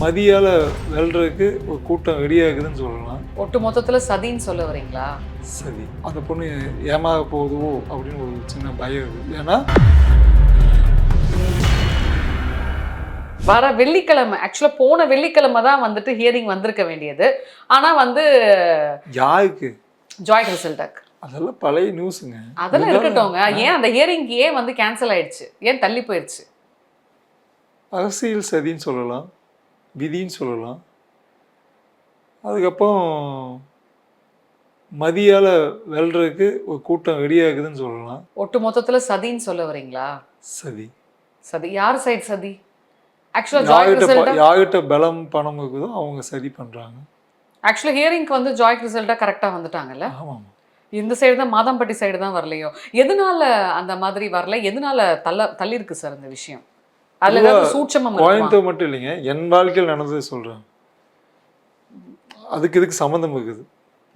மதியால் வெல்றதுக்கு ஒரு கூட்டம் ரெடியாகுதுன்னு சொல்லலாம். ஒட்டு மொத்தத்துல சதின்னு சொல்ல வரீங்களா? சரி அந்த பொண்ணு ஏமாக போகுதோ அப்படின்னு ஒரு சின்ன பயம் இருக்குது ஏன்னா வர வெள்ளிக்கிழமை ஆக்சுவலா போன வெள்ளிக்கிழமை தான் வந்துட்டு ஹியரிங் வந்திருக்க வேண்டியது. ஆனா வந்து யாருக்கு? ஜாயிண்ட் ரிசல்ட் அதெல்லாம் பழைய நியூஸுங்க அதெல்லாம் இருக்கட்டும்ங்க. ஏன் அந்த ஹியரிங் ஏன் வந்து கேன்சல் ஆயிடுச்சு? ஏன் தள்ளி போயிடுச்சு அரசியல் சதின்னு சொல்லலாம். விதின்னு சொல்லலாம். அதுக்கப்புறம் மதியால் வெல்றதுக்கு ஒரு கூட்டம் ரெடியாகுதுன்னு சொல்லலாம். ஒட்டு மொத்தத்துல சதின்னு சொல்ல வரீங்களா? சதி. சதி. யார் சைடு சதி? ஆக்சுவலா ஜாயிண்ட் யார்கிட்ட பலம் பணம் இருக்குதோ அவங்க சதி பண்ணுறாங்க ஆக்சுவலா ஹியரிங்க்கு வந்து ஜாயிண்ட் ரிசல்ட்டா கரெக்டா வந்துட்டாங்கல்ல? ஆமாம். இந்த சைடு தான் மாதம்பட்டி சைடு தான் வரலையோ? எதனால அந்த மாதிரி வரல? எதனால தள்ள தள்ளி இருக்கு சார் இந்த விஷயம்? அதுல சூட்சமம்? கோயம்புத்தூர் மட்டும் இல்லைங்க. என் வாழ்க்கையில் நடந்தது சொல்கிறேன் அதுக்கு இதுக்கு சம்மந்தம் இருக்குது.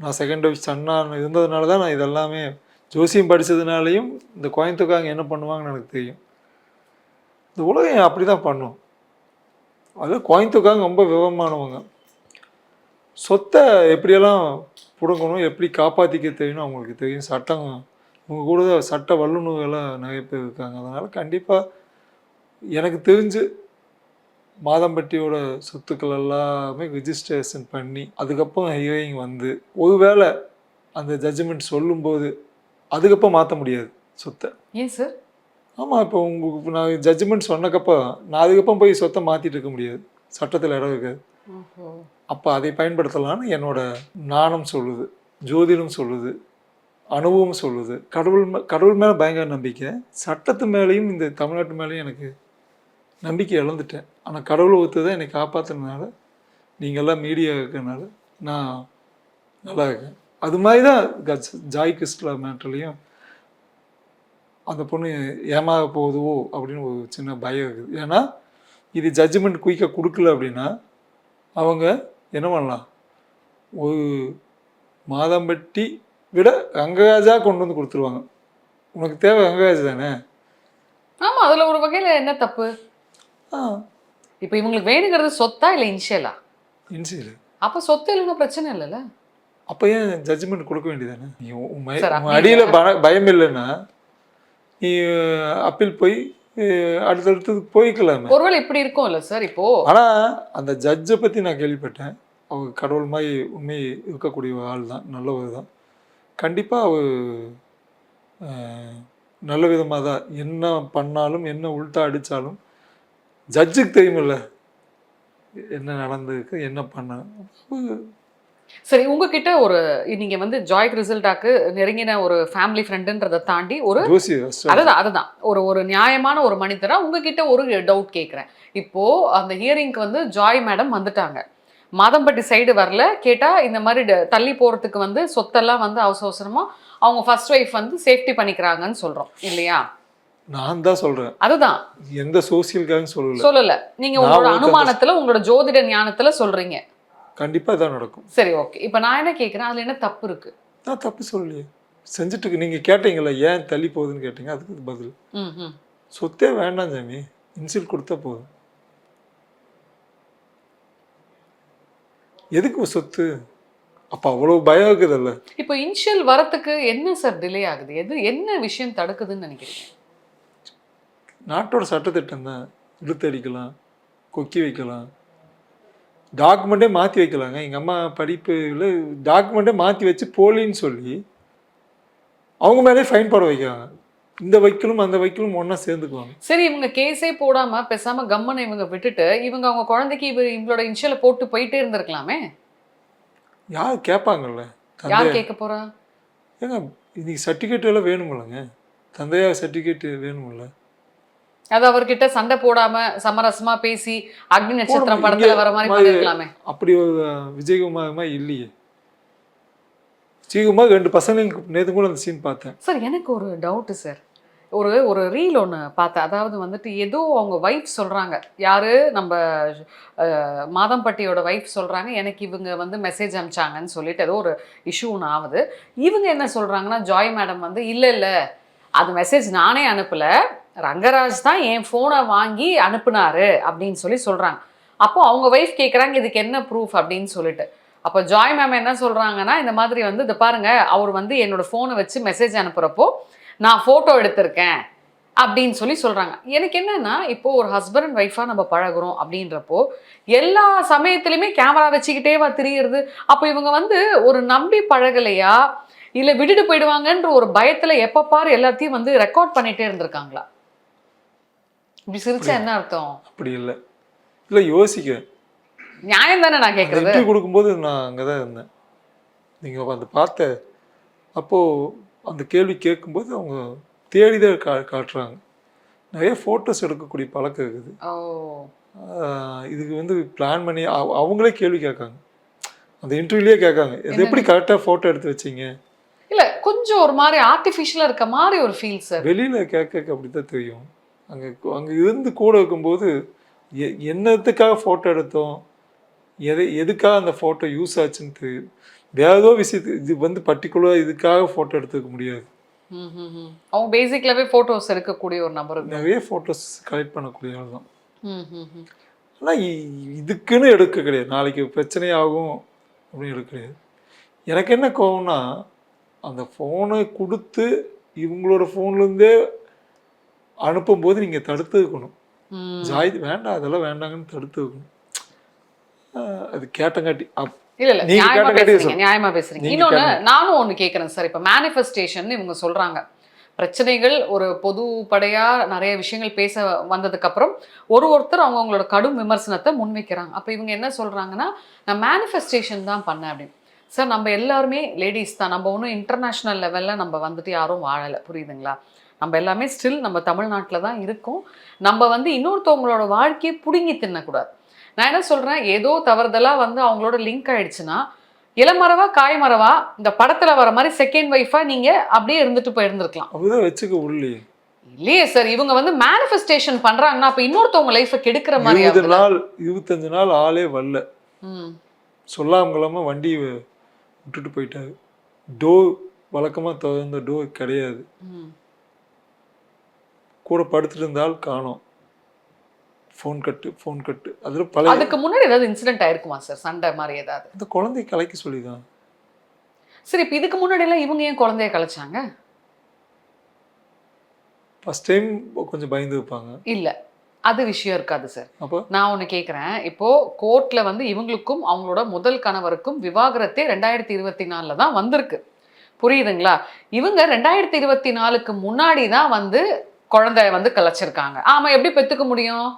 நான் செகண்ட் வைஃப் சன்னா இருந்ததுனால தான் நான் இதெல்லாமே ஜோசியம் படித்ததுனாலையும் இந்த கோயம்புத்தூர்காரங்க என்ன பண்ணுவாங்கன்னு எனக்கு தெரியும். இந்த உலகம் அப்படி தான் பண்ணும்? அது கோயம்புத்தூர்காரங்க ரொம்ப விவரமானவங்க. சொத்தை எப்படியெல்லாம் பிடுங்கணும் எப்படி காப்பாற்றிக்க தெரியும்னு அவங்களுக்கு தெரியும். சட்டம் இவங்க கூட சட்ட வல்லுநர்கள்லாம் நிறைய பேர் இருக்காங்க. அதனால் கண்டிப்பாக எனக்கு தெரிஞ்சு மாதம்பட்டியோட சொத்துக்கள் எல்லாமே ரிஜிஸ்ட்ரேஷன் பண்ணி அதுக்கப்புறம் ஹியரிங் வந்து. ஒருவேளை அந்த ஜட்ஜ்மெண்ட் சொல்லும்போது அதுக்கப்புறம் மாற்ற முடியாது சொத்தை. ஏன் சார் ஆமாம் இப்போ உங்களுக்கு நான் ஜட்ஜ்மெண்ட் சொன்னக்கப்புறம் நான் அதுக்கப்புறம் போய் சொத்தை மாற்றிட்டு இருக்க முடியாது. சட்டத்தில் இடம் இருக்காது. அப்போ அதை பயன்படுத்தலாம்னு என்னோட நாணம் சொல்லுது ஜோதிடம் சொல்லுது அனுபவம் சொல்லுது. கடவுள் கடவுள் மேலே பயங்கர நம்பிக்கை. சட்டத்து மேலேயும் இந்த தமிழ்நாட்டு மேலேயும் எனக்கு நம்பிக்கை இழந்துட்டேன். ஆனால் கடவுளை ஒத்து தான் என்னை காப்பாற்றுனதுனால நீங்கள்லாம் மீடியா இருக்கிறனால நான் நல்லா இருக்கேன். அது மாதிரி தான் கஜ் ஜாய் கிறிஸ்டலா மேட்டர்லேயும் அந்த பொண்ணு ஏமாக போகுதுவோ அப்படின்னு ஒரு சின்ன பயம் இருக்குது. ஏன்னா இது ஜட்ஜ்மெண்ட் குயிக்காக கொடுக்கல அப்படின்னா அவங்க என்ன பண்ணலாம்? ஒரு மாதம்பட்டி விட ரங்கராஜா கொண்டு வந்து கொடுத்துருவாங்க. உனக்கு தேவை ரங்கராஜ் தானே? ஆமாம் அதில் ஒரு வகையில் என்ன தப்பு? இப்போ இவங்களுக்கு வேணுங்கிறது சொத்தா இல்ல இன்ஷியலா? இன்சியல் அப்ப சொத்து இல்லைன்னா பிரச்சனை இல்லைல்ல? அப்போ ஏன் ஜட்ஜ்மெண்ட் கொடுக்க வேண்டியதானே நீ உன் அடியில் பயம் இல்லைன்னா நீ அப்பீல் போய் அஹ், அடுத்தடுத்தது போய்க்கலாமே. ஒருவேளை இப்படி இருக்கும் இல்ல சார் இப்போ? ஆனால் அந்த ஜட்ஜை பற்றி நான் கேள்விப்பட்டேன். அவங்க கடவுள் மாதிரி உண்மை இருக்கக்கூடிய ஒரு ஆள் தான் நல்லவர் தான். கண்டிப்பாக அவர் நல்ல விதமாக தான் என்ன பண்ணாலும் என்ன உள்டா அடித்தாலும் ஜட்ஜுக்கு தெரியுமில்ல. என்ன நடந்திருக்கு என்ன பண்ண சரி உங்ககிட்ட ஒரு நீங்க வந்து ஜாய்க் ரிசல்ட்டாக்கு நெருங்கின ஒரு ஃபேமிலி ஃப்ரெண்டுன்றதை தாண்டி ஒரு அதுதான் அதுதான். ஒரு ஒரு நியாயமான ஒரு மனிதரா உங்ககிட்ட ஒரு டவுட் கேட்குறேன். இப்போ அந்த ஹியரிங்க்கு வந்து ஜாய் மேடம் வந்துட்டாங்க. மாதம்பட்டி சைடு வரல. கேட்டா இந்த மாதிரி தள்ளி போறதுக்கு வந்து சொத்தெல்லாம் வந்து அவசர அவசரமா அவங்க ஃபர்ஸ்ட் ஒய்ஃப் வந்து சேஃப்டி பண்ணிக்கிறாங்கன்னு சொல்றோம். இல்லையா? நான் தான் சொல்கிறேன் அதுதான். எந்த சோசியல்காக சொல்லல. சொல்லல. நீங்க உங்களோட அனுமானத்துல உங்களோட ஜோதிட ஞானத்துல சொல்றீங்க. கண்டிப்பாக தான் நடக்கும். சரி ஓகே இப்போ நான் என்ன கேட்குறேன் அதுல என்ன தப்பு இருக்கு? நான் தப்பு சொல்லலையே. செஞ்சுட்டு இருக்கு. நீங்க கேட்டீங்கல்ல ஏன் தள்ளி போகுதுன்னு கேட்டீங்க? அதுக்கு பதில். சொத்தே வேண்டாம் சாமி. இன்சில் கொடுத்தா போதும். எதுக்கு சொத்து? அப்போ அவ்வளோ பயம் இருக்குதல்ல. இப்போ இனிஷியல் வரத்துக்கு என்ன சார் டிலே ஆகுது? எது என்ன விஷயம் தடுக்குதுன்னு நினைக்கிறீங்க? நாட்டோட சட்டத்திட்டம் தான் இழுத்து அடிக்கலாம் கொக்கி வைக்கலாம். டாக்குமெண்ட்டே மாற்றி வைக்கலாங்க. எங்கள் அம்மா படிப்பில் டாக்குமெண்ட்டே மாற்றி வச்சு போலின்னு சொல்லி அவங்க மேலே ஃபைன் போட வைக்கிறாங்க. இந்த வைக்கலும் அந்த வைக்கலும் ஒன்றா சேர்ந்துக்குவாங்க. சரி இவங்க கேஸே போடாம பேசாம கம்மனை இவங்க விட்டுட்டு இவங்க அவங்க குழந்தைக்கு இவ இவங்களோட இனிஷியலை போட்டு போயிட்டே இருந்திருக்கலாமே? யார் கேட்பாங்கல்ல யார் கேட்க போறா? ஏங்க இன்னைக்கு சர்டிஃபிகேட் எல்லாம் வேணுமில்லங்க. தந்தையார் சர்டிஃபிகேட் வேணுமில்ல. அது அவர்கிட்ட சண்டை போடாம சமரசமா பேசி அக்னி நட்சத்திரம். படத்துல வர மாதிரி பண்ணிருக்கலாமே. அப்படி ஒரு அஹ், விஜயகுமார் மாதிரி இல்லையே. விஜயகுமார் ரெண்டு பசங்க நேற்று கூட அந்த சீன் பார்த்தேன். சார் எனக்கு ஒரு டவுட்டு சார். ஒரு ஒரு ரீல் ஒன்று பார்த்தேன். அதாவது வந்துட்டு ஏதோ அவங்க ஒய்ஃப் சொல்கிறாங்க யாரு? நம்ம மாதம்பட்டியோட ஒய்ஃப் சொல்கிறாங்க எனக்கு இவங்க வந்து மெசேஜ் அனுப்பிச்சாங்கன்னு சொல்லிட்டு ஏதோ ஒரு இஷ்யூ ஒன்று ஆகுது. இவங்க என்ன சொல்கிறாங்கன்னா ஜாய் மேடம் வந்து இல்லை இல்லை. அது மெசேஜ் நானே அனுப்பலை. ரங்கராஜ் தான் என் ஃபோனை வாங்கி அனுப்புனாரு அப்படின்னு சொல்லி சொல்கிறாங்க அப்போ அவங்க ஒய்ஃப் கேட்குறாங்க இதுக்கு என்ன ப்ரூஃப் அப்படின்னு சொல்லிட்டு. அப்போ ஜாய் மேம் என்ன சொல்கிறாங்கன்னா இந்த மாதிரி வந்து இதை பாருங்கள் அவர் வந்து என்னோடய ஃபோனை வச்சு மெசேஜ் அனுப்புகிறப்போ நான் ஃபோட்டோ எடுத்திருக்கேன். அப்படின்னு சொல்லி சொல்கிறாங்க எனக்கு என்னன்னா இப்போ ஒரு ஹஸ்பண்ட் அண்ட் ஒய்ஃபாக நம்ம பழகுறோம் அப்படின்றப்போ எல்லா சமயத்துலையுமே கேமரா வச்சுக்கிட்டேவா திரியிறது. அப்போ இவங்க வந்து ஒரு நம்பி பழகலையா? இல்லை விட்டுட்டு போயிடுவாங்கன்ற ஒரு பயத்தில் எப்போ பாரு எல்லாத்தையும் வந்து ரெக்கார்ட் பண்ணிகிட்டே இருந்திருக்காங்களா? இப்படி சிரிச்சா என்ன அர்த்தம்? அப்படி இல்லை. இல்லை யோசிக்க நியாயம் தானே நான் அந்த கேட்குறது இன்டர்வியூ கொடுக்கும்போது நான் அங்கே தான் இருந்தேன். நீங்கள் அந்த பார்த்த அப்போது அந்த கேள்வி கேட்கும்போது அவங்க தேடி தான் கா காட்டுறாங்க. நிறைய ஃபோட்டோஸ் எடுக்கக்கூடிய பழக்கம் இருக்குது. இதுக்கு வந்து பிளான் பண்ணி அவ- அவங்களே கேள்வி கேட்காங்க. அந்த இன்டர்வியூலேயே கேட்காங்க. இது எப்படி கரெக்டாக ஃபோட்டோ எடுத்து வச்சீங்க? இல்ல கொஞ்சம் ஒரு மாதிரி ஆர்டிஃபிஷியலா இருக்க மாதிரி ஒரு ஃபீல் சார் வெளியில் கேட்க அப்படி தான் தெரியும். அங்கே அங்கே இருந்து கூட இருக்கும்போது எ என்னத்துக்காக ஃபோட்டோ எடுத்தோம்? எதை எதுக்காக அந்த ஃபோட்டோ யூஸ் ஆச்சுன்னு தெரியும் வேற ஏதோ விஷயத்து இது வந்து பர்டிகுலராக இதுக்காக ஃபோட்டோ எடுத்துக்க முடியாது. அவங்க பேசிக்லாவே போட்டோஸ் எடுக்கக்கூடிய ஒரு நபர் நிறைய ஃபோட்டோஸ் கலெக்ட் பண்ணக்கூடிய ஆள் தான். ஆனால் இதுக்குன்னு எடுக்க கிடையாது. நாளைக்கு பிரச்சனை ஆகும் அப்படின்னு எடுக்க கிடையாது. எனக்கு என்ன கோவம்னா அந்த ஃபோனை கொடுத்து இவங்களோட ஃபோன்லேருந்தே அனுப்பும்போது நீங்கள் தடுத்து வைக்கணும் ஜாய் வேண்டாம் அதெல்லாம் வேண்டாங்கன்னு தடுத்து வைக்கணும் அது கேட்டங்காட்டி அப் இல்ல இல்ல நீங்க நியாயமா பேசுறீங்க. நியாயமா பேசுறீங்க. இன்னொன்னு. நானும் ஒண்ணு கேக்குறேன் சார். இப்ப மேனிஃபெஸ்டேஷன் இவங்க சொல்றாங்க. பிரச்சனைகள் ஒரு பொது படையா நிறைய விஷயங்கள் பேச வந்ததுக்கு அப்புறம் ஒரு ஒருத்தர் அவங்க அவங்களோட கடும் விமர்சனத்தை முன்வைக்கிறாங்க. அப்ப இவங்க என்ன சொல்றாங்கன்னா நான் மேனிஃபெஸ்டேஷன் தான் பண்ணேன் அப்படின்னு. சார் நம்ம எல்லாருமே லேடிஸ் தான். நம்ம ஒன்றும் இன்டர்நேஷ்னல் லெவலில் நம்ம வந்துட்டு யாரும் வாழலை. புரியுதுங்களா? நம்ம எல்லாமே ஸ்டில் நம்ம தமிழ்நாட்டில் தான் இருக்கோம். நம்ம வந்து இன்னொருத்தவங்களோட வாழ்க்கையை பிடுங்கி தின்னக்கூடாது. நான் என்ன சொல்கிறேன் ஏதோ தவறுதலாக வந்து அவங்களோட லிங்க் ஆயிடுச்சுன்னா இளமரவா காய்மரவா இந்த படத்தில் வர மாதிரி செகண்ட் ஒய்ஃபாக நீங்கள் அப்படியே இருந்துட்டு போயிருந்துருக்கலாம். அப்படிதான் வச்சுக்க உள்ளே. இல்லையே சார் இவங்க வந்து மேனிஃபெஸ்டேஷன் பண்ணுறாங்கன்னா அப்போ இன்னொருத்தவங்க லைஃப்பை கெடுக்கிற மாதிரி இருபது? நாள் இருபத்தஞ்சு நாள் ஆளே வரல. ம். சொல்லாமங்களாம வண்டி விட்டுட்டு போயிட்டாரு. டோர் வழக்கமாக திறந்த டோர் கிடையாது. கூட படுத்துட்டு இருந்தால் காணோம். ஃபோன் கட்டு ஃபோன் கட்டு அதில் பழைய அதுக்கு முன்னாடி ஏதாவது இன்சிடென்ட் ஆயிருக்குமா சார் சண்டை மாதிரி ஏதாவது? அந்த குழந்தை கலைக்க சொல்லிதான். சரி இப்போ இதுக்கு முன்னாடி எல்லாம் இவங்க ஏன் குழந்தைய கலைச்சாங்க? ஃபர்ஸ்ட் டைம் கொஞ்சம் பயந்து வைப்பாங்க இல்ல. அது விஷயம் இருக்காது சார் அப்போ? நான் ஒன்று கேட்குறேன் இப்போ கோர்ட்ல வந்து இவங்களுக்கும் அவங்களோட முதல் கணவருக்கும் விவாகரத்தே ரெண்டாயிரத்தி இருபத்தி நாலில் தான் வந்திருக்கு. புரியுதுங்களா? இவங்க ரெண்டாயிரத்தி இருபத்தி நாலுக்கு முன்னாடி தான் வந்து குழந்தை வந்து கலைச்சிருக்காங்க. ஆமா எப்படி பெத்துக்க முடியும்?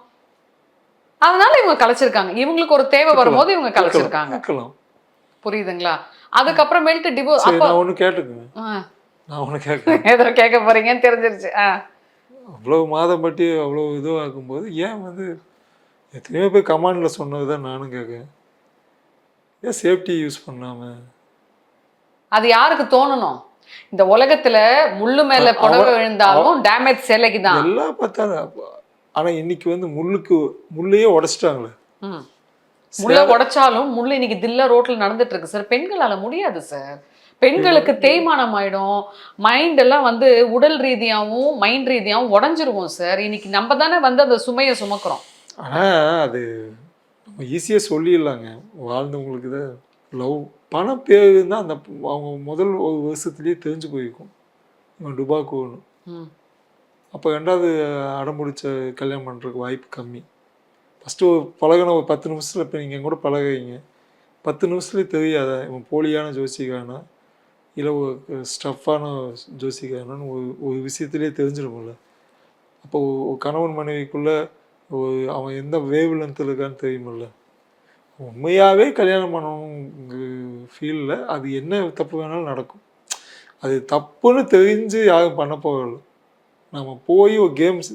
அதனால இவங்க கலைச்சிருக்காங்க. இவங்களுக்கு ஒரு தேவை வரும்போது இவங்க கலைச்சிருக்காங்க. புரியுதுங்களா? அதுக்கப்புறமேல்ட்டு டிவோர்ஸ் அப்போ நான் ஒன்று கேட்டுக்குங்க. நான் ஒன்று கேட்குறேன். ஏதோ கேட்க போறீங்கன்னு தெரிஞ்சிருச்சு. ஆ. அவ்வளோ மாதம் பட்டி அவ்வளோ இதுவாகும்போது ஏன் வந்து எத்தனையோ பேர் கமாண்டில் சொன்னது தான் நானும் கேட்குறேன். ஏன் சேஃப்டி யூஸ் பண்ணாமல் அது யாருக்கு தோணணும்? இந்த உலகத்துல முள்ளு மேல புடவை விழுந்தாலும் டேமேஜ் சிலைக்கு தான் எல்லாம் பார்த்தாலும் ஆனால் இன்னைக்கு வந்து முள்ளுக்கு முள்ளையே உடைச்சிட்டாங்களே. முள்ள உடைச்சாலும் முள்ளு இன்னைக்கு தில்ல ரோட்ல நடந்துட்டு இருக்கு. சார் பெண்களால முடியாது சார். பெண்களுக்கு தேய்மானம் ஆயிடும் மைண்ட் எல்லாம் வந்து உடல் ரீதியாவும் மைண்ட் ரீதியாவும் உடஞ்சிருவோம் சார். இன்னைக்கு நம்ம தானே வந்து அந்த சுமையை சுமக்கிறோம். ஆனால் அது நம்ம ஈஸியாக சொல்லிடலாங்க. வாழ்ந்தவங்களுக்கு தான் லவ் பணம் பேர் தான் அந்த அவங்க முதல் ஒரு வருஷத்துலேயே தெரிஞ்சு போயிருக்கும். இவன் டுபாக்கூன்னு. அப்போ ரெண்டாவது அடம்பிடிச்ச கல்யாணம் பண்ணுறதுக்கு வாய்ப்பு கம்மி. ஃபஸ்ட்டு ஒரு பழகின ஒரு பத்து நிமிஷத்தில் இப்போ நீங்கள் கூட பழகுறீங்க. பத்து நிமிஷத்துலேயே தெரியாத இவன் போலியான ஜோசிக்கானா இல்லை ஒரு ஸ்டஃப்பான ஜோசிக்கானான்னு ஒரு ஒரு விஷயத்துலேயே தெரிஞ்சிடும்ல அப்போ ஒரு கணவன் மனைவிக்குள்ளே ஒரு அவன் எந்த வேவ் லென்த்தில் இருக்கான்னு தெரியுமில்ல. உண்மையாகவே கல்யாணம் பண்ணவங்க ஃபீலில் அது என்ன தப்பு வேணாலும் நடக்கும். அது தப்புன்னு தெரிஞ்சு யாரும் பண்ண போகல நம்ம போய் ஒரு கேம்ஸ்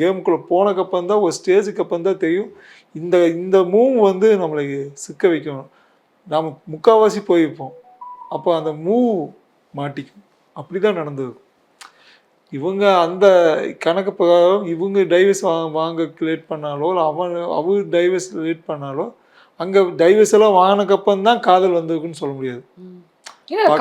கேமுக்குள்ளே போனக்கப்புறம் தான் ஒரு ஸ்டேஜுக்கு அப்புறம் தான் தெரியும். இந்த இந்த மூவ் வந்து நம்மளை சிக்க வைக்கணும். நாம் முக்கால்வாசி போயிருப்போம். அப்போ அந்த மூவ் மாட்டிக்கும். அப்படி தான் நடந்திருக்கும். இவங்க அந்த கணக்கு பிரகாரம் இவங்க டைவர்ஸ் வாங்க வாங்க லேட் பண்ணாலோ இல்லை அவன் அவர் டைவர்ஸ் லேட் பண்ணாலோ அங்கே டைவர்ஸ் எல்லாம் வாங்கினக்கப்புறம் தான் காதல் வந்திருக்குன்னு சொல்ல முடியாது.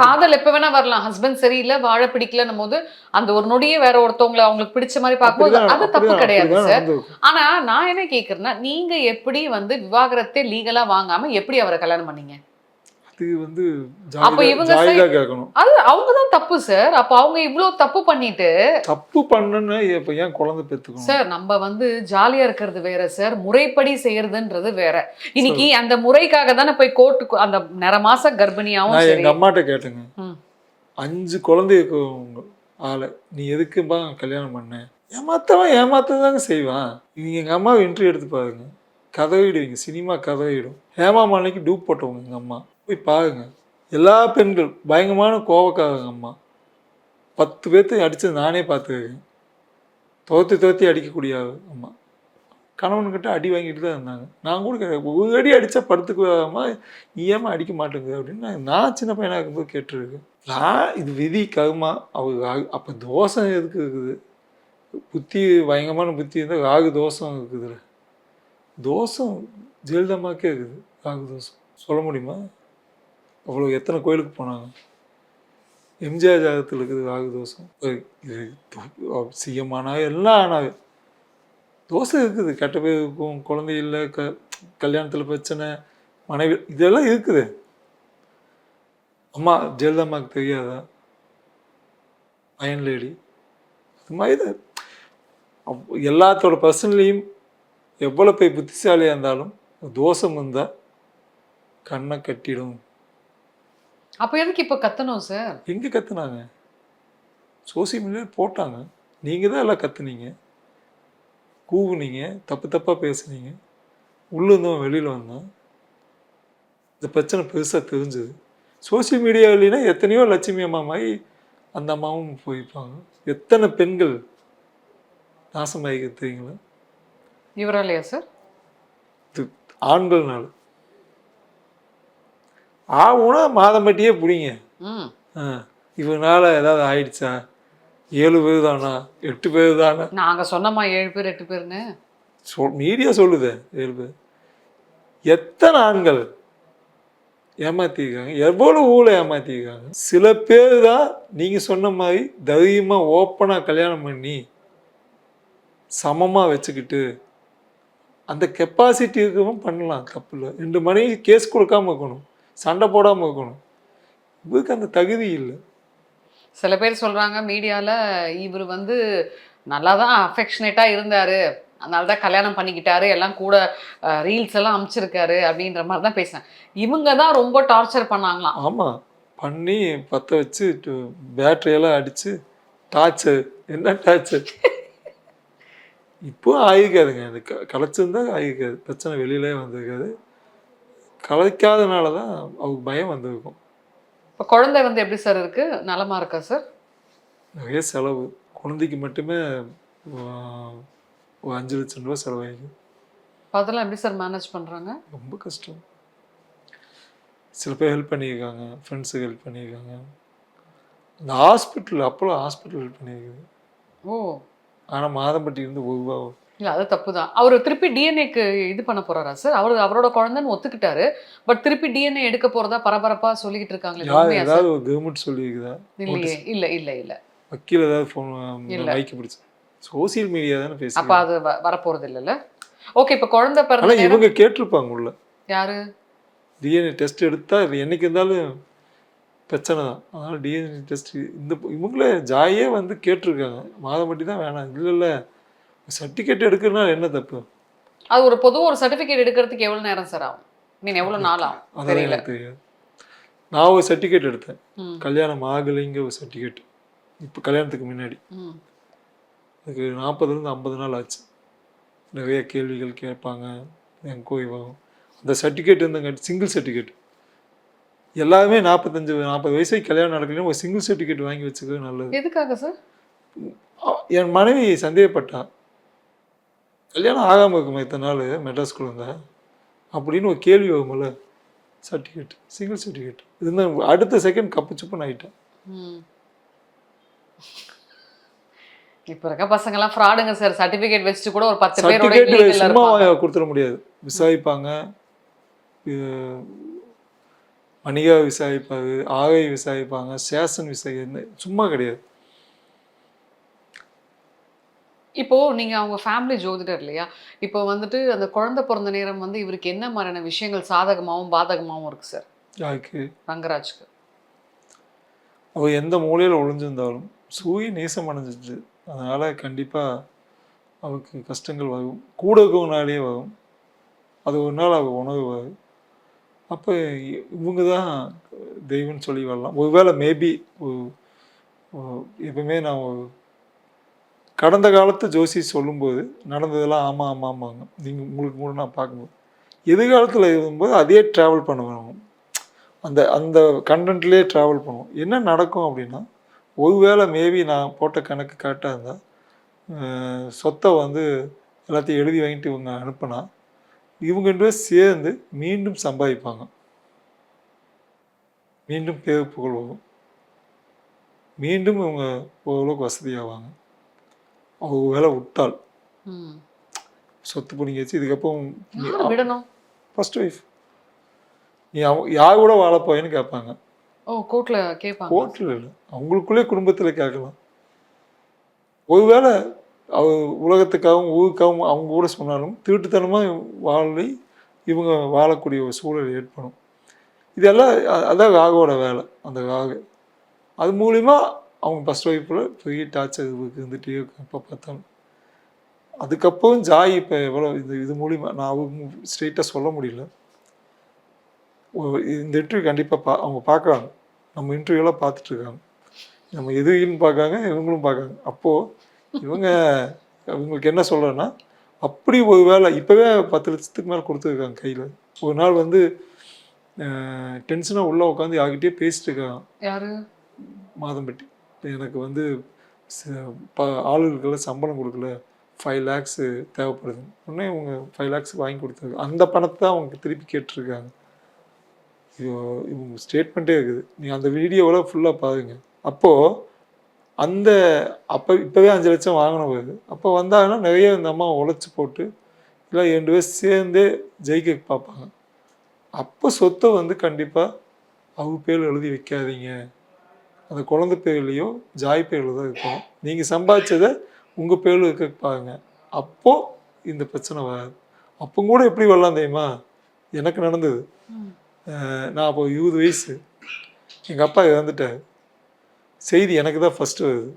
காதல் எப்ப வேணா வரலாம். ஹஸ்பண்ட் சரியில்லை வாழ பிடிக்கலன்னும் போது அந்த ஒரு நொடியே வேற ஒருத்தவங்களை அவங்களுக்கு பிடிச்ச மாதிரி பார்க்கும்போது அது தப்பு கிடையாது சார். ஆனா நான் என்ன கேக்குறேன்னா நீங்க எப்படி வந்து விவாகரத்தே லீகலா வாங்காம எப்படி அவரை கல்யாணம் பண்ணீங்க? அது வந்து அப்ப இவங்க கேட்கணும். அது அவங்க தான் தப்பு சார் அப்ப அவங்க இவ்வளவு தப்பு பண்ணிட்டு தப்பு பண்ணுன்னு இப்ப ஏன் குழந்தை பெத்துக்கணும்? சார் நம்ம வந்து ஜாலியா இருக்கிறது வேற சார் முறைப்படி செய்யறதுன்றது வேற. இன்னைக்கு அந்த முறைக்காக தானே போய் கோர்ட்டுக்கு அந்த நிற மாச கர்ப்பிணியாவும் எங்க அம்மாட்ட கேட்டேங்க. அஞ்சு குழந்தை இருக்கவங்க ஆளை நீ எதுக்குப்பா கல்யாணம் பண்ண? ஏமாத்தவன் ஏமாத்ததாங்க செய்வான். நீங்க எங்க அம்மாவை இன்டர்வியூ எடுத்து பாருங்க. கதவிடுவீங்க. சினிமா கதவிடும். ஹேமா மாலைக்கு டூப் போட்டவங்க எங்க அம்மா. போய் பாருங்க. எல்லா பெண்கள் பயங்கரமான கோவக்காரங்க அம்மா பத்து பேர்த்தையும் அடித்தது நானே பார்த்துருக்கேன். துரத்தி துரத்தி அடிக்கக்கூடிய அம்மா. கணவன்கிட்ட அடி வாங்கிட்டு தான் இருந்தாங்க. நான் கூட கேட்டேன், ஒரு அடி அடித்தா படுத்துக்குவாமா நீ ஏமா அடிக்க மாட்டேங்குது அப்படின்னு நான் நான் சின்ன பையனாக இருக்கும்போது கேட்டிருக்கேன். நான் இது விதி கருமா அவர் அப்போ தோஷம் எதுக்கு இருக்குது? புத்தி பயங்கரமான புத்தி இருந்தால் ராகு தோஷம் இருக்குதுல்ல. தோஷம் ஜெயலலிதாமாக்கே இருக்குது ராகு தோஷம். சொல்ல முடியுமா? அவ்வளோ எத்தனை கோயிலுக்கு போனாங்க? எம்ஜிஆர் ஜாதகத்தில் இருக்குது ராகு தோஷம். இது சிஎம் ஆனா எல்லாம் ஆனாவே தோசை இருக்குது. கெட்ட பேர் இருக்கும் குழந்தை இல்லை க கல்யாணத்தில் பிரச்சனை மனைவி இதெல்லாம் இருக்குது. அம்மா ஜெயலலிதாமாவுக்கு தெரியாதா? Iron lady. அது மாதிரி தான். எல்லாத்தோட பர்சன்லையும் எவ்வளோ போய் புத்திசாலியாக இருந்தாலும் தோஷம் இருந்தால் கண்ணை கட்டிடும். அப்ப எதுக்கு இப்ப கத்தணும் சார்? எங்கே கத்துனாங்க? சோசியல் மீடியாவில் போட்டாங்க. நீங்கள் தான் எல்லாம் கத்துனீங்க. கூவுனீங்க தப்பு தப்பாக பேசுனீங்க. உள்ளே இருந்தவன் வெளியில் வந்தான். இந்த பிரச்சனை பெருசாக தெரிஞ்சுது. சோசியல் மீடியா இல்லைன்னா எத்தனையோ லட்சுமி அம்மா மாதிரி அந்த அம்மாவும் போயிருப்பாங்க. எத்தனை பெண்கள் நாசமாகி தெரியுங்களா? இவராலையா சார்? இது ஆண்கள்னால ஆகுனா மாதம்பட்டியே பிடிங்க. இவனால ஏதாவது ஆயிடுச்சா? ஏழு பேர் தானா எட்டு பேர் தானா நாங்க சொன்னோமா ஏழு பேர் எட்டு பேர்னு சொல் மீடியா சொல்லுது ஏழு பேர். எத்தனை ஆண்கள் ஏமாத்திருக்காங்க? எவ்வளவு ஊழ ஏமாத்திருக்காங்க? சில பேர் தான் நீங்கள் சொன்ன மாதிரி தைரியமாக ஓப்பனாக கல்யாணம் பண்ணி சமமாக வச்சுக்கிட்டு அந்த கெப்பாசிட்டி இருக்கவும் பண்ணலாம் தப்பு இல்லை ரெண்டு மணி கேஸ் கொடுக்காம இருக்கணும். சண்டை போடாமல் இருக்கணும். இவருக்கு அந்த தகுதி இல்லை. சில பேர் சொல்றாங்க மீடியால இவர் வந்து நல்லா தான் அஃபெக்ஷனேட்டா இருந்தாரு. அதனால தான் கல்யாணம் பண்ணிக்கிட்டாரு. எல்லாம் கூட ரீல்ஸ் எல்லாம் அமைச்சிருக்காரு அப்படின்ற மாதிரி தான் பேசினேன் இவங்க தான் ரொம்ப டார்ச்சர் பண்ணாங்களாம். ஆமாம் பண்ணி பற்ற வச்சு பேட்டரியெல்லாம் அடித்து டார்ச்சர் என்ன டார்ச்சர் இப்போ ஆகிக்காதுங்க அது க கலைச்சிருந்தா ஆகிக்காது பிரச்சனை வெளியிலே வந்திருக்காது. கலைக்காதனால தான் அவருக்கு பயம் வந்திருக்கும். இப்போ குழந்தை வந்து எப்படி சார் இருக்கு? நலமா இருக்கா சார்? நிறைய செலவு. குழந்தைக்கு மட்டுமே ஒரு அஞ்சு லட்சம் ரூபா செலவாகிக்கும் அதெல்லாம் எப்படி சார் மேனேஜ் பண்றாங்க? ரொம்ப கஷ்டம். சில பேர் ஹெல்ப் பண்ணியிருக்காங்க. ஃப்ரெண்ட்ஸுக்கு ஹெல்ப் பண்ணியிருக்காங்க. இந்த ஹாஸ்பிட்டல் அப்போலோ ஹாஸ்பிட்டல் ஹெல்ப் பண்ணியிருக்குது. ஓ. ஆனால் மாதம்பட்டி இருந்து ஒரு ரூபா இல்ல அது தப்பு தான் அவர் திருப்பி டிஎன்ஏக்கு இது பண்ண போறாரா சார்? அவர் அவரோட குழந்தைன்னு ஒத்துக்கிட்டாரு. பட் திருப்பி டிஎன்ஏ எடுக்க போறதா பரபரப்பா சொல்லிக்கிட்டு இருக்காங்களே ஏதாவது ஒரு கவர்மெண்ட் சொல்லியிருக்குதா? இல்லையே இல்ல இல்ல இல்ல. வக்கீல் ஏதாவது ஃபோன். மைக்கு பிடிச்சி. சோசியல் மீடியா தானே அப்ப பேசுறாங்க அது வரப்போறது இல்லைல்ல? ஓகே இப்ப குழந்தை பிறந்த இவங்க கேட்டிருப்பாங்க உள்ள. யாரு? டிஎன்ஏ டெஸ்ட் எடுத்தா இது என்னைக்கு இருந்தாலும் பிரச்சனை தான். அதனால் டிஎன்ஏ டெஸ்ட் இந்த இவங்களே ஜாயே வந்து கேட்டிருக்காங்க. மாதம்பட்டி தான் வேணாம். இல்லை இல்லை சர்டிஃபிகேட் எடுக்கிறதுனால என்ன தப்பு? அது ஒரு பொதுவா ஒரு சர்டிபிகேட் எடுக்கிறதுக்கு எவ்வளவு நேரம் சார் ஆகும்? மீன் எவ்வளவு நாள் ஆகும்? தெரியல. தெரியாது. நான் ஒரு சர்டிஃபிகேட் எடுத்தேன். கல்யாணம் ஆகலைங்க ஒரு சர்டிஃபிகேட் இப்போ கல்யாணத்துக்கு முன்னாடி. அதுக்கு நாற்பதுலேருந்து ஐம்பது நாள் ஆச்சு. நிறைய கேள்விகள் கேட்பாங்க. என் கோய்வாகும் அந்த சர்டிஃபிகேட் இருந்தங்காட்டி சிங்கிள் சர்டிஃபிகேட் எல்லாருமே நாற்பத்தஞ்சு நாற்பது வயசுக்கு கல்யாணம் நடக்கலைன்னா ஒரு சிங்கிள் சர்டிஃபிகேட் வாங்கி வச்சுக்கிறது நல்லது. எதுக்காக சார் என் மனைவி சந்தேகப்பட்டா. கல்யாணம் ஆகாமல் இருக்குமா இத்தனை நாள் மெட்ராஸ்குள்ள இருந்தா அப்படின்னு ஒரு கேள்வி வரும்ல. சர்டிஃபிகேட் சிங்கிள் சர்டிஃபிகேட் இருந்தா அடுத்த செகண்ட் கப்பு சுப்புன்னு ஆகிட்டேன். இப்ப இருக்க பசங்க எல்லாம் ஃப்ராடுங்க சார் சர்டிபிகேட் வச்சுட்டு கூட ஒரு பத்து பேரோட சர்டிஃபிகேட் சும்மா. கொடுத்துட முடியாது. விசாரிப்பாங்க. வணிகா விசாரிப்பாரு ஆகை விசாரிப்பாங்க சேஷன் விசாரி சும்மா கிடையாது. இப்போ நீங்க அவங்க ஃபேமிலி ஜோதிடர் இல்லையா? இப்போ வந்துட்டு அந்த குழந்தை பிறந்த நேரம் வந்து இவருக்கு என்ன மாதிரியான விஷயங்கள் சாதகமாகவும் பாதகமாகவும் இருக்கு சார் யாருக்கு? ரங்கராஜ்க்கு. அவர் எந்த மூலையில் ஒளிஞ்சிருந்தாலும் சூரிய நேசம் அடைஞ்சிச்சு அதனால் கண்டிப்பாக அவருக்கு கஷ்டங்கள் வரும். கூட இருக்கவங்கனாலே வரும். அது ஒரு நாள் அவர் உணவு வரும் அப்போ இவங்க தான் தெய்வம்னு சொல்லி வரலாம். ஒருவேளை மேபி எப்பவுமே நான் ஒரு கடந்த காலத்து ஜோசி சொல்லும்போது நடந்ததெல்லாம் ஆமாம் ஆமாம் ஆமாங்க. நீங்கள் உங்களுக்கு கூட நான் பார்க்கும்போது. எதிர்காலத்தில் இருக்கும்போது அதே ட்ராவல் பண்ணுவாங்க அந்த அந்த கண்டென்ட்லேயே ட்ராவல் பண்ணுவோம். என்ன நடக்கும் அப்படின்னா ஒருவேளை மேபி நான் போட்ட கணக்கு கரெக்டாக இருந்தால் சொத்தை வந்து எல்லாத்தையும் எழுதி வாங்கிட்டு இவங்க அனுப்புனா இவங்க சேர்ந்து மீண்டும் சம்பாதிப்பாங்க. மீண்டும் பேர் புகழ் வரும் மீண்டும் இவங்க ஓரளவுக்கு வசதியாவாங்க. அவங்க வேலை விட்டால். ம். சொத்து பிடிங்கி வச்சு இதுக்கப்புறம் விடணும்? ஃபர்ஸ்ட் ஒய்ஃப் நீ அவ யார் கூட வாழ போயேன்னு கேட்பாங்க. ஓ கோர்ட்ல கேட்பாங்க. கோர்ட்டில் இல்லை. அவங்களுக்குள்ளே குடும்பத்தில் கேட்கலாம். ஒருவேளை அவ உலகத்துக்காகவும் ஊருக்காகவும் அவங்க கூட சொன்னாலும் திருட்டுத்தனமாக வாழி இவங்க வாழக்கூடிய ஒரு சூழல் ஏற்படும். இதெல்லாம் அதான் ராகவோட வேலை அந்த ராகு. அது மூலிமா அவங்க ஃபஸ்ட் ஒய்ஃபில் பெரிய டார்ச்சர் இருந்துகிட்டே இருக்கும். எப்போ பார்த்தாலும் அதுக்கப்புறம் ஜாய் இப்போ எவ்வளோ இது இது மூலிமா நான் அவங்க ஸ்ட்ரெயிட்டாக சொல்ல முடியல. இந்த இன்டர்வியூ கண்டிப்பாக பா அவங்க பார்க்குறாங்க. நம்ம இன்டர்வியூலாம் பார்த்துட்டு இருக்காங்க. நம்ம எதிரின்னு பார்க்காங்க இவங்களும் பார்க்காங்க அப்போது இவங்க இவங்களுக்கு என்ன சொல்கிறேன்னா அப்படி ஒரு வேலை இப்போவே பத்து லட்சத்துக்கு மேலே கொடுத்துருக்காங்க கையில். ஒரு நாள் வந்து டென்ஷனாக உள்ளே உட்காந்து யார்கிட்டயே பேசிட்டு இருக்காங்க. யாரு? மாதம்பட்டி. எனக்கு வந்து ச- ப ஆளுகளுக்கெல்லாம் சம்பளம் கொடுக்கல. ஃபைவ் லேக்ஸு தேவைப்படுது. உடனே இவங்க ஃபைவ் லேக்ஸ் வாங்கி கொடுத்தாங்க. அந்த பணத்தை தான் அவங்க திருப்பி கேட்டிருக்காங்க. இவங்க ஸ்டேட்மெண்ட்டே இருக்குது. நீங்கள் அந்த வீடியோவில் ஃபுல்லாக பாருங்க. அப்போது அந்த அப்போ இப்போவே அஞ்சு லட்சம் வாங்கினவர் அப்போ வந்தாங்கன்னா நிறைய இந்த அம்மா உழைச்சி போட்டு இல்லை ரெண்டு பேர் சேர்ந்தே ஜெயிக்க பார்ப்பாங்க. அப்போ சொத்தை வந்து கண்டிப்பாக அவங்க பேர் எழுதி வைக்காதீங்க. அந்த குழந்தை பேர்லையோ ஜாய் பேரில் தான் இருக்கும். நீங்கள் சம்பாதிச்சதை உங்கள் பேரில் இருக்க பாருங்க. அப்போது இந்த பிரச்சனை வராது. அப்போ கூட எப்படி வரலாம் தெரியுமா? எனக்கு நடந்தது. நான் அப்போ இருபது வயசு. எங்கள் அப்பா இறந்துட்டார். செய்தி எனக்கு தான் ஃபஸ்ட்டு வருது.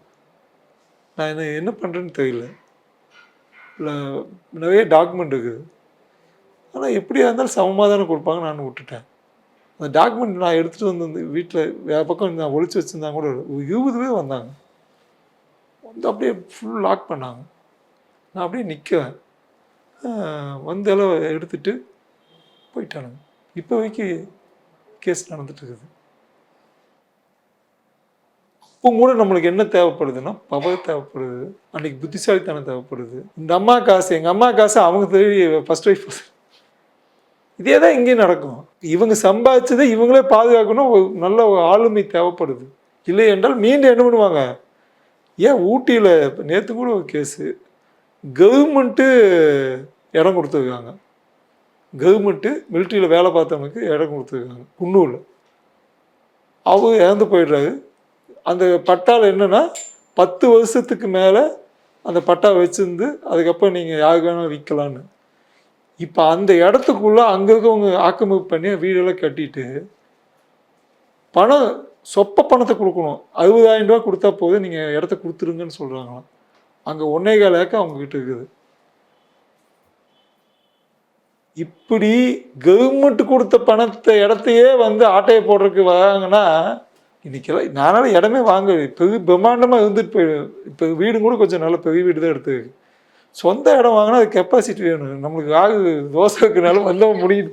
நான் என்ன என்ன பண்ணுறேன்னு தெரியல. இல்லை நிறைய டாக்குமெண்ட் இருக்குது. ஆனால் எப்படியா இருந்தாலும் சமமாக தானே கொடுப்பாங்க நான் விட்டுட்டேன். அந்த டாக்குமெண்ட் நான் எடுத்துகிட்டு வந்து வீட்டில் வேறு பக்கம் நான் ஒழிச்சு வச்சுருந்தாங்க கூட ஒரு இருபது பேர் வந்தாங்க. வந்து அப்படியே ஃபுல் லாக் பண்ணாங்க. நான் அப்படியே நிற்கிறேன் வந்த எடுத்துட்டு போயிட்டானுங்க. இப்போ வரைக்கும் கேஸ் நடந்துட்டுருக்குது. இப்போ கூட நம்மளுக்கு என்ன தேவைப்படுதுன்னா பவர் தேவைப்படுது. அன்னைக்கு புத்திசாலித்தனம் தேவைப்படுது. இந்த அம்மா காசு எங்கள் அம்மா காசு அவங்க தேடி ஃபஸ்ட் ஒய்ஃப் இதே தான் இங்கேயும் நடக்கும். இவங்க சம்பாதிச்சதை இவங்களே பாதுகாக்கணும். ஒரு நல்ல ஆளுமை தேவைப்படுது. இல்லை என்றால் மீண்டும் என்ன பண்ணுவாங்க? ஏன் ஊட்டியில் நேற்று கூட ஒரு கேஸு கவர்மெண்ட்டு இடம் கொடுத்துருக்காங்க. கவர்மெண்ட்டு மிலிட்ரியில் வேலை பார்த்தவனுக்கு இடம் கொடுத்துருக்காங்க. குன்னூரில். அவர் இறந்து போயிடுறாரு. அந்த பட்டாவில் என்னென்னா பத்து வருஷத்துக்கு மேலே அந்த பட்டா வச்சுருந்து அதுக்கப்புறம் நீங்கள் யாருக்கு வேணாலும் விற்கலான்னு இப்போ அந்த இடத்துக்குள்ளே அங்கே இருக்கவங்க ஆக்கிரமிப்பு பண்ணி வீடெல்லாம் கட்டிட்டு பணம் சொப்ப பணத்தை கொடுக்கணும். அறுபதாயிரம் ரூபா கொடுத்தா போதும் நீங்கள் இடத்த கொடுத்துருங்கன்னு சொல்கிறாங்களாம் அங்கே ஒன்னே கால் ஏக்கர் அவங்க இருக்குது. இப்படி கவர்மெண்ட் கொடுத்த பணத்தை இடத்தையே வந்து ஆட்டையை போடுறதுக்கு வராங்கன்னா இன்னைக்கெல்லாம் நானால இடமே வாங்க பெரிய பிரம்மாண்டமாக இருந்துட்டு போயிடும். இப்போ வீடு கூட கொஞ்சம் நல்ல பெரிய வீடு தான் எடுத்து சொந்த இடம் வாங்கினா அது கெப்பாசிட்டி வேணும். நம்மளுக்கு ஆகு தோசை இருக்கிறனால வந்தவன் முடியும்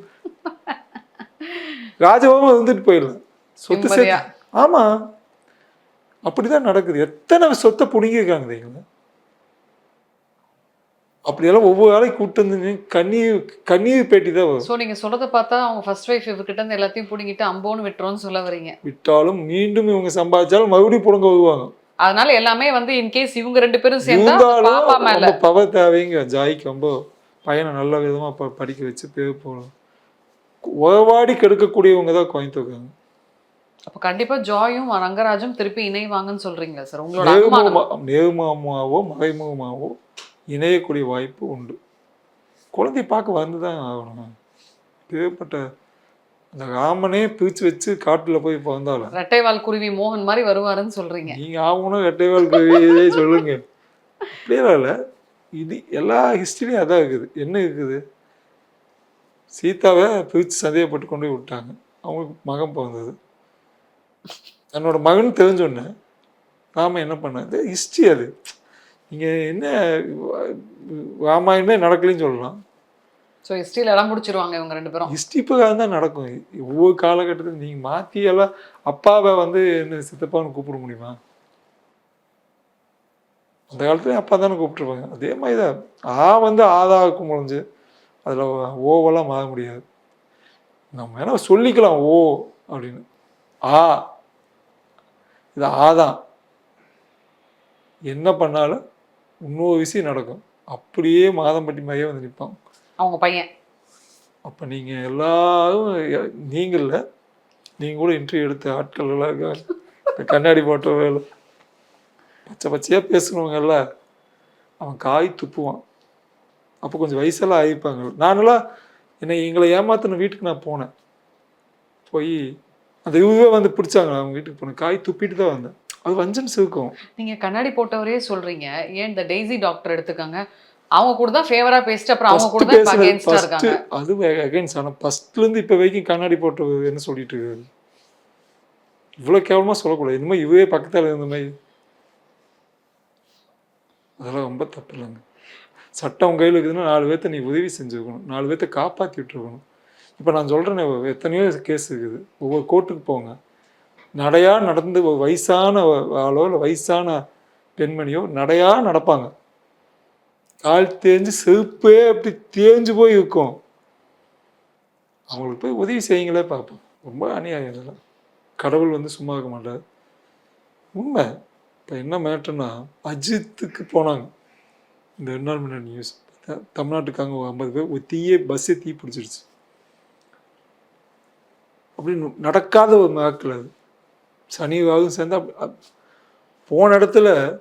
ராஜபாவமாக இருந்துட்டு போயிடலாம். சொத்து. சேர்த்து ஆமாம் அப்படிதான் நடக்குது. எத்தனை சொத்தை பிடுங்கியிருக்காங்க தெரியுங்களா அப்படியெல்லாம் ஒவ்வொரு ஆளையும் கூட்டு வந்து கண்ணீர் கண்ணீர் பேட்டி தான் வரும். ஸோ நீங்க சொல்றத பார்த்தா அவங்க ஃபர்ஸ்ட் ஒய்ஃப் இவர்கிட்ட இருந்து எல்லாத்தையும் பிடிங்கிட்டு அம்போன்னு விட்டுருவோம்னு சொல்ல வரீங்க. விட்டாலும் மீண்டும் இவங்க சம்பாதிச்சாலும் மறுபடியும் புடுங்க வருவாங்க. அதனால எல்லாமே வந்து இன்கேஸ் இவங்க ரெண்டு பேரும் சேர்ந்தா பாப்பா மேல. பவர் தேவைங்க. ஜாய்க்கு ரொம்ப பையனை நல்ல விதமாக ப படிக்க வச்சு பேர் போகணும் உறவாடி கெடுக்கக்கூடியவங்க தான் கோயம்புத்தூர்காங்க அப்ப கண்டிப்பா ஜாயும் ரங்கராஜும் திருப்பி இணைவாங்கன்னு சொல்றீங்களா சார் உங்களோட அனுமானம் நேர்முகமா நேர்முகமாவோ மறைமுகமாவோ இணையக்கூடிய வாய்ப்பு உண்டு. குழந்தைய பார்க்க வந்து தான் ஆகணும் தேவைப்பட்ட அந்த ராமனே பிரித்து வச்சு காட்டில் போய் இப்போ வந்தாலும். ரெட்டைவால் குருவி மோகன் மாதிரி வருவாருன்னு சொல்றீங்க. நீங்கள் ஆகணும் ரெட்டைவால் கவிதையே சொல்லுங்க. அப்படியே இல்லை. இது எல்லா ஹிஸ்ட்ரிலையும் அதான் இருக்குது. என்ன இருக்குது? சீதாவை பிரித்து சந்தேகப்பட்டு கொண்டு போய் விட்டாங்க. அவங்களுக்கு மகன் பிறந்தது. தன்னோட மகன் தெரிஞ்சோடனே ராமன் என்ன பண்ணாது ஹிஸ்ட்ரி அது. நீங்கள் என்ன ராமாயணமே நடக்கலைன்னு சொல்லலாம். ஸோ ஹிஸ்ட்ரியில் இடம் பிடிச்சிருவாங்க இவங்க ரெண்டு பேரும். ஹிஸ்ட்ரி பிரகாரம் தான் நடக்கும். ஒவ்வொரு காலகட்டத்தில் நீங்கள் மாற்றி எல்லாம் அப்பாவை வந்து என்ன சித்தப்பான்னு கூப்பிட முடியுமா? அந்த காலத்துல அப்பா தானே கூப்பிட்டுருப்பாங்க. அதே மாதிரி தான் ஆ வந்து ஆதாவுக்கு முடிஞ்சு அதில் ஓவெல்லாம் மாற முடியாது. நம்ம வேணால் சொல்லிக்கலாம் ஓ அப்படின்னு. ஆ. இது ஆதான் என்ன பண்ணாலும் இன்னொரு விஷயம் நடக்கும். அப்படியே மாதம்பட்டி மாதிரியே வந்து நிற்பான் அவங்க பையன். அப்போ நீங்கள் எல்லாரும் நீங்கள நீங்கள் கூட இன்டர்வியூ எடுத்த ஆட்கள் எல்லாம் இருக்காங்க. கண்ணாடி போட்ட வேலை. பச்சை பச்சையாக பேசுனவங்கல்ல அவன் காய் துப்புவான். அப்போ கொஞ்சம் வயசெல்லாம் ஆகிப்பாங்க நானெல்லாம் என்னை எங்களை ஏமாத்தின வீட்டுக்கு நான் போனேன். போய் அந்த இதுவே வந்து பிடிச்சாங்க அவங்க வீட்டுக்கு போனேன். காய் துப்பிட்டு தான் வந்தேன். அது வஞ்சன் சிறுக்கும் நீங்க கண்ணாடி போட்டவரே சொல்றீங்க. ஏன் இந்த டெய்ஸி டாக்டர் எடுத்துக்கங்க? அவங்க கூட தான் ஃபேவரா பேசிட்டு அப்புறம் அவங்க கூட தான் அகேன்ஸ்டா இருக்காங்க. அது அகைன்ஸ் ஆனால் ஃபர்ஸ்ட்லேருந்து இப்போ வரைக்கும் கண்ணாடி போட்டு என்ன சொல்லிட்டு இருக்காரு? இவ்வளோ கேவலமாக சொல்லக்கூடாது. இனிமேல் இவே பக்கத்தில் இருந்த மாதிரி. அதெல்லாம் ரொம்ப தப்பு இல்லைங்க. சட்டம் உன் கையில் இருக்குதுன்னா நாலு பேர்த்த நீ உதவி செஞ்சுருக்கணும் நாலு பேர்த்த காப்பாற்றி விட்டுருக்கணும். இப்போ நான் சொல்கிறேனே எத்தனையோ கேஸ் இருக்குது. ஒவ்வொரு கோர்ட்டுக்கு போங்க. நடையா நடந்து வயசான ஆளோ இல்லை வயசான பெண்மணியோ நடையா நடப்பாங்க. கால் தேஞ்சு செருப்பே அப்படி தேஞ்சு போய் இருக்கும் அவங்களுக்கு போய் உதவி செய்யுங்களே பார்ப்போம். ரொம்ப அநியாயம் இதெல்லாம். கடவுள் வந்து சும்மா இருக்க மாட்டார். உண்மை. இப்போ என்ன மேட்டர்னா அஜித்துக்கு போனாங்க. இந்த ரெண்டு நாள் முன்னாடி நியூஸ் தமிழ்நாட்டுக்காங்க ஒரு ஐம்பது பேர் ஒரு தீயே பஸ்ஸே தீ பிடிச்சிருச்சு. அப்படின்னு நடக்காத ஒரு மேக்கில் அது. சனிவாகவும் சேர்ந்து போன இடத்துல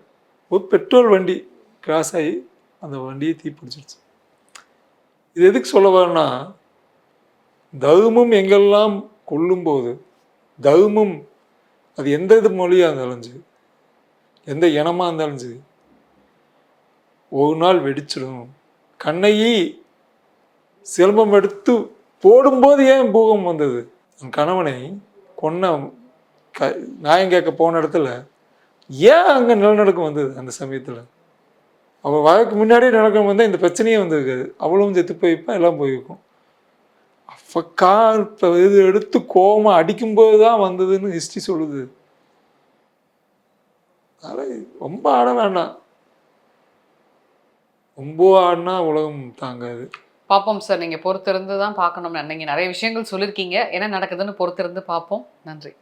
ஒரு பெட்ரோல் வண்டி கிராஸ் ஆகி அந்த வண்டியை தீப்பிடிச்சிருச்சு இது எதுக்கு சொல்ல வரேன்னா தர்மம் எங்கெல்லாம் கொல்லும்போது தர்மம் அது எந்த இது மொழியாக இருந்தாலும் சரி எந்த இனமாக இருந்தாலும் சரி ஒரு நாள் வெடிச்சிடும். கண்ணையை சிலம்பம் எடுத்து போடும்போது ஏன் பூகம் வந்தது? என் கணவனை கொன்ன க நியாயம் கேட்க போன இடத்துல ஏன் அங்கே நிலநடுக்கம் வந்தது அந்த சமயத்தில்? அவள் வாழ்க்கை முன்னாடியே நடக்கும் வந்தால் இந்த பிரச்சனையே வந்திருக்காது. அவளும் செத்து போயிருப்பா எல்லாம் போயிருக்கும். அப்போ கார் இப்போ இது எடுத்து கோவமா அடிக்கும்போது தான் வந்ததுன்னு ஹிஸ்ட்ரி சொல்லுது. அதனால் ரொம்ப ஆட வேண்டாம். ரொம்ப ஆடினா உலகம் தாங்காது. பார்ப்போம் சார் நீங்கள் பொறுத்திருந்து தான் பார்க்கணும்னு நீங்க நிறைய விஷயங்கள் சொல்லியிருக்கீங்க. என்ன நடக்குதுன்னு பொறுத்திருந்து பார்ப்போம். நன்றி.